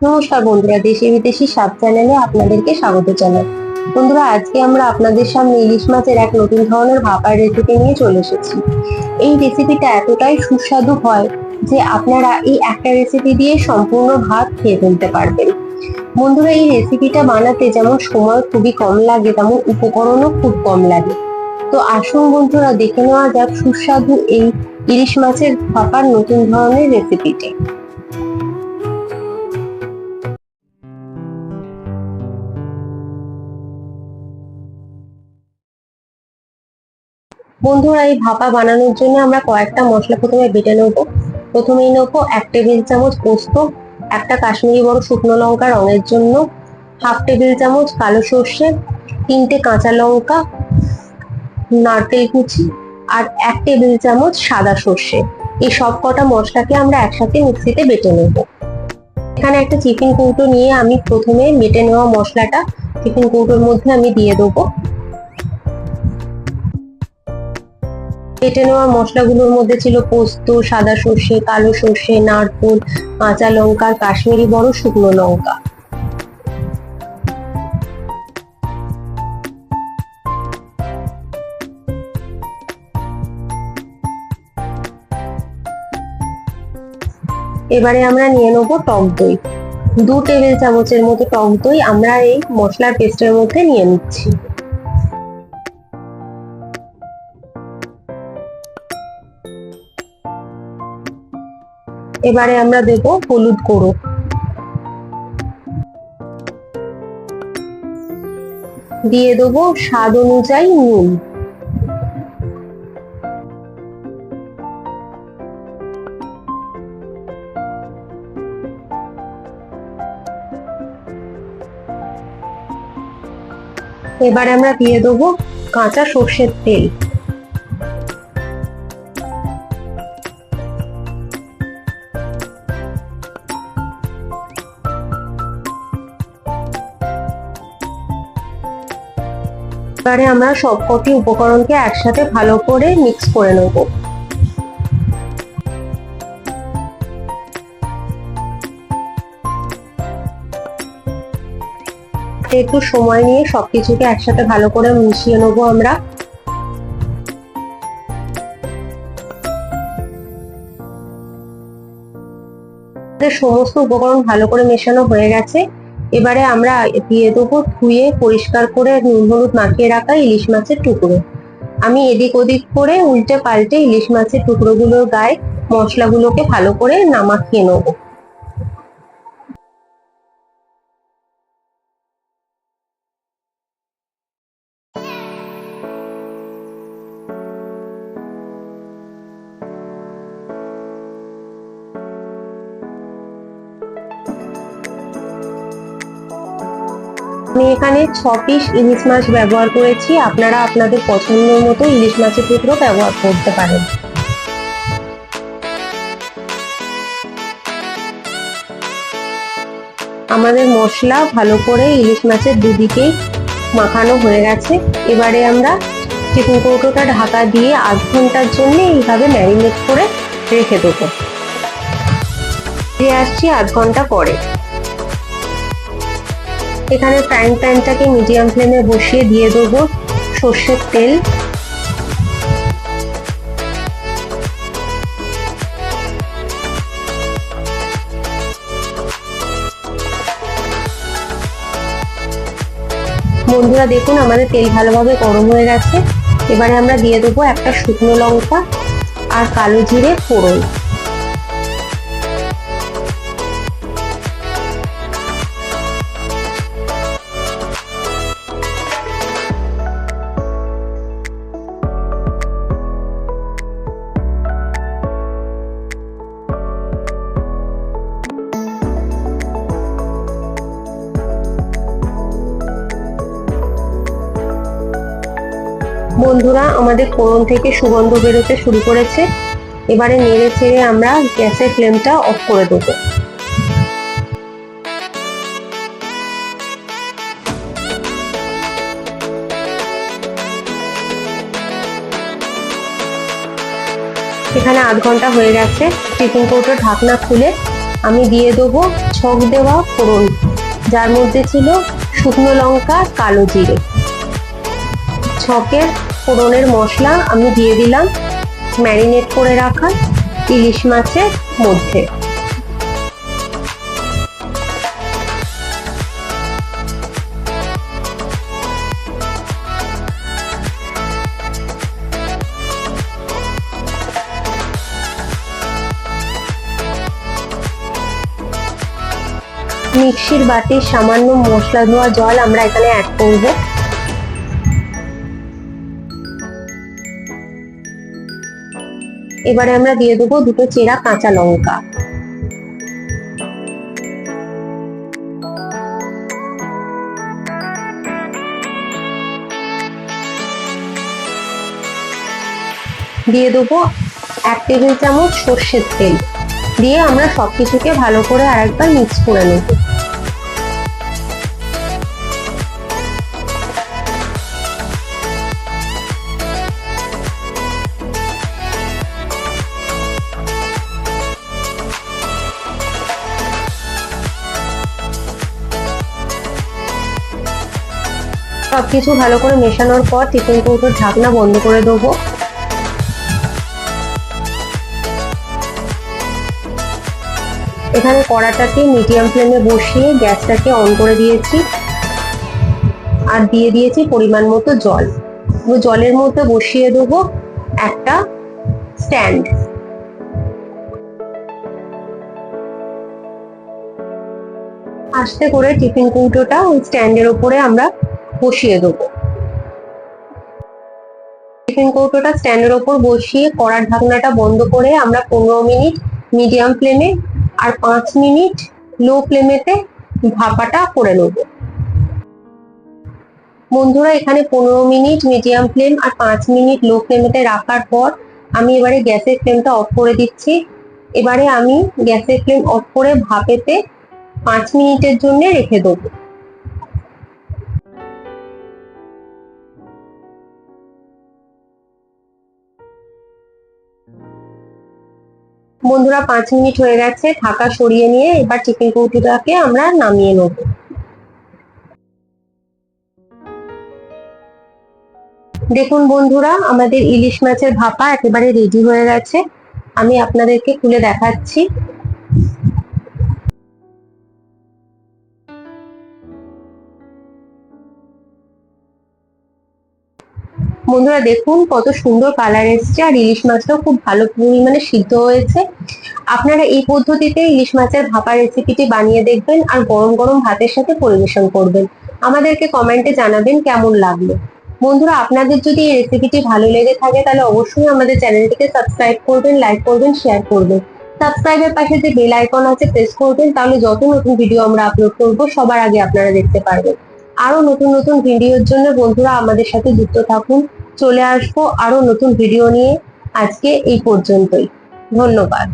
নমস্কার বন্ধুরা, দেশি বিদেশি সাত চ্যানেলে আপনাদেরকে স্বাগত জানাই। বন্ধুরা, আজকে আমরা আপনাদের সামনে ইলিশ মাছের এক নতুন ধরনের ভাপার রেসিপি নিয়ে চলে এসেছি। এই রেসিপিটা এতটাই সুস্বাদু হয় যে আপনারা এই একটা রেসিপি দিয়ে সম্পূর্ণ ভাত খেয়ে ফেলতে পারবেন। বন্ধুরা, এই রেসিপিটা বানাতে যেমন সময় খুবই কম লাগে, তেমন উপকরণও খুব কম লাগে। তো আসুন বন্ধুরা, দেখে নেওয়া যাক সুস্বাদু এই ইলিশ মাছের ভাপার নতুন ধরনের রেসিপিটি বন্ধুরা, এই ভাপা বানানোর জন্য আমরা কয়েকটা মশলা প্রথমে বেটে নেব। প্রথমেই নেব এক টেবিল চামচ পোস্ত, একটা কাশ্মীরি বড় শুকনো লঙ্কা রঙের জন্য, হাফ টেবিল চামচ কালো সর্ষে, তিনটে কাঁচা লঙ্কা, নারকেল কুচি আর এক টেবিল চামচ সাদা সর্ষে। এই সব কটা মশলাকে আমরা একসাথে মিক্সিতে বেটে নেব। এখানে একটা চিকেন কৌটো নিয়ে আমি প্রথমে বেটে নেওয়া মশলাটা, চিকেন কৌটোর মধ্যে আমি দিয়ে দেবো। বেটে নেওয়া মশলাগুলোর মধ্যে ছিল পোস্ত, সাদা সর্ষে, কালো সর্ষে, নারকোল, কাঁচা লঙ্কা, কাশ্মীরি বড় শুকনো লঙ্কা। এবারে আমরা নিয়ে নেব টক দই। দু টেবিল চামচের মতো টক দই আমরা এই মশলার পেস্টের মধ্যে নিয়ে নিচ্ছি। এবারে আমরা দেব হলুদ গুঁড়ো। দিয়ে দেবো স্বাদ অনুযায়ী নুন। এবারে আমরা দিয়ে দেবো কাঁচা সর্ষের তেল। এবারে আমরা সবকটি উপকরণকে একসাথে ভালো করে মিক্স করে নেব। একটু সময় নিয়ে সবকিছুকে একসাথে ভালো করে মিশিয়ে নেব আমরা। সমস্ত উপকরণ ভালো করে মেশানো হয়ে গেছে। এবারে আমরা দিয়ে দেবো ধুয়ে পরিষ্কার করে নুন হলুদ মাখিয়ে রাখা ইলিশ মাছের টুকরো। আমি এদিক ওদিক করে উল্টে পাল্টে ইলিশ মাছের টুকরোগুলোর গায়ে মশলাগুলোকে ভালো করে নামাখিয়ে নেব। আমি এখানে ছ পিস ইলিশ মাছ ব্যবহার করেছি। আপনারা আপনাদের পছন্দ মতো ইলিশ মাছের টুকরো ব্যবহার করতে পারেন। আমাদের মশলা ভালো করে ইলিশ মাছের দুদিকেই মাখানো হয়ে গেছে। এবারে আমরা চিকেন কৌটোটা ঢাকা দিয়ে আধ ঘণ্টার জন্য এইভাবে ম্যারিনেট করে রেখে দেবো। ফিরে আসছি আধ ঘণ্টা পরে। এখানে ফ্রাইং প্যানটাকে মিডিয়াম ফ্লেমে বসিয়ে দিয়ে দেবো সর্ষের তেল। বন্ধুরা, দেখুন, আমাদের তেল ভালোভাবে গরম হয়ে গেছে। এবারে আমরা দিয়ে দেবো একটা শুকনো লঙ্কা আর কালো জিরে ফোড়ন। বন্ধুরা, আমাদের ফোড়ন থেকে সুগন্ধ বেরোতে শুরু করেছে। এবারে নেড়ে চেড়ে আমরা গ্যাসের ফ্লেমটা অফ করে দেবো। এখানে আধ ঘণ্টা হয়ে গেছে। চিকেন কৌটোর ঢাকনা খুলে আমি দিয়ে দেবো ছক দেওয়া ফোড়ন, যার মধ্যে ছিল শুকনো লঙ্কা, কালো জিরে। ছকের ফোড়নের মশলা আমি দিয়ে দিলাম, ম্যারিনেট করে রাখা ইলিশ মাছের মধ্যে। মিক্সির বাটির সামান্য মশলা ধোয়া জল আমরা এখানে অ্যাড করব। এবারে আমরা দিয়ে দেবো দুটো চেরা কাঁচা লঙ্কা। দিয়ে দেবো এক টেবিল চামচ সর্ষের তেল। দিয়ে আমরা সবকিছুকে ভালো করে আরেকবার মিক্স করে নেব। সবকিছু ভালো করে মেশানোর পর টিফিন কৌটোর ঢাকনা বন্ধ করে দেবো। এখানে কড়াটাকে মিডিয়াম ফ্লেমে বসিয়ে গ্যাসটাকে অন করে দিয়েছি। আর দিয়ে দিয়েছি পরিমাণ মতো জল। জলের মধ্যে বসিয়ে দেবো একটা স্ট্যান্ড। আস্তে করে টিফিন কৌটোটা ওই স্ট্যান্ডের উপরে আমরা বসিয়ে দেবো। টিফিন কৌটোটা স্ট্যান্ডের ওপর বসিয়ে কড়ার ঢাকনাটা বন্ধ করে আমরা পনেরো মিনিট মিডিয়াম ফ্লেমে আর পাঁচ মিনিট লো ফ্লেমেতে ভাপাটা করে নেব। বন্ধুরা, এখানে পনেরো মিনিট মিডিয়াম ফ্লেম আর পাঁচ মিনিট লো ফ্লেমেতে রাখার পর আমি এবারে গ্যাসের ফ্লেমটা অফ করে দিচ্ছি। এবারে আমি গ্যাসের ফ্লেম অফ করে ভাপেতে পাঁচ মিনিটের জন্য রেখে দেবো। বন্ধুরা পাঁচ মিনিট হয়ে গেছে, থাকা সরিয়ে নিয়ে এবার চিকেন কৌটুটাকে আমরা নামিয়ে নেব। দেখুন বন্ধুরা, আমাদের ইলিশ মাছের ভাপা একেবারে রেডি হয়ে গেছে। আমি আপনাদেরকে খুলে দেখাচ্ছি। বন্ধুরা দেখুন, কত সুন্দর কালার এসছে আর ইলিশ মাছটাও খুব ভালো পরিমাণে সিদ্ধ হয়েছে। আপনারা এই পদ্ধতিতে ইলিশ মাছের ভাপা রেসিপিটি বানিয়ে দেখবেন আর গরম গরম ভাতের সাথে পরিবেশন করবেন। আমাদেরকে কমেন্টে জানাবেন কেমন লাগল। বন্ধুরা, আপনাদের যদি এই রেসিপিটি ভালো লেগে থাকে, তাহলে অবশ্যই আমাদের চ্যানেলটিকে সাবস্ক্রাইব করবেন লাইক করবেন শেয়ার করবেন। সাবস্ক্রাইবের পাশে যে বেল আইকন আছে প্রেস করবেন, তাহলে যত নতুন ভিডিও আমরা আপলোড করব, সবার আগে আপনারা দেখতে পারবেন। আরও নতুন নতুন ভিডিওর জন্য বন্ধুরা আমাদের সাথে যুক্ত থাকুন। চলে আসব আরও নতুন ভিডিও নিয়ে। আজকে এই পর্যন্তই। ধন্যবাদ।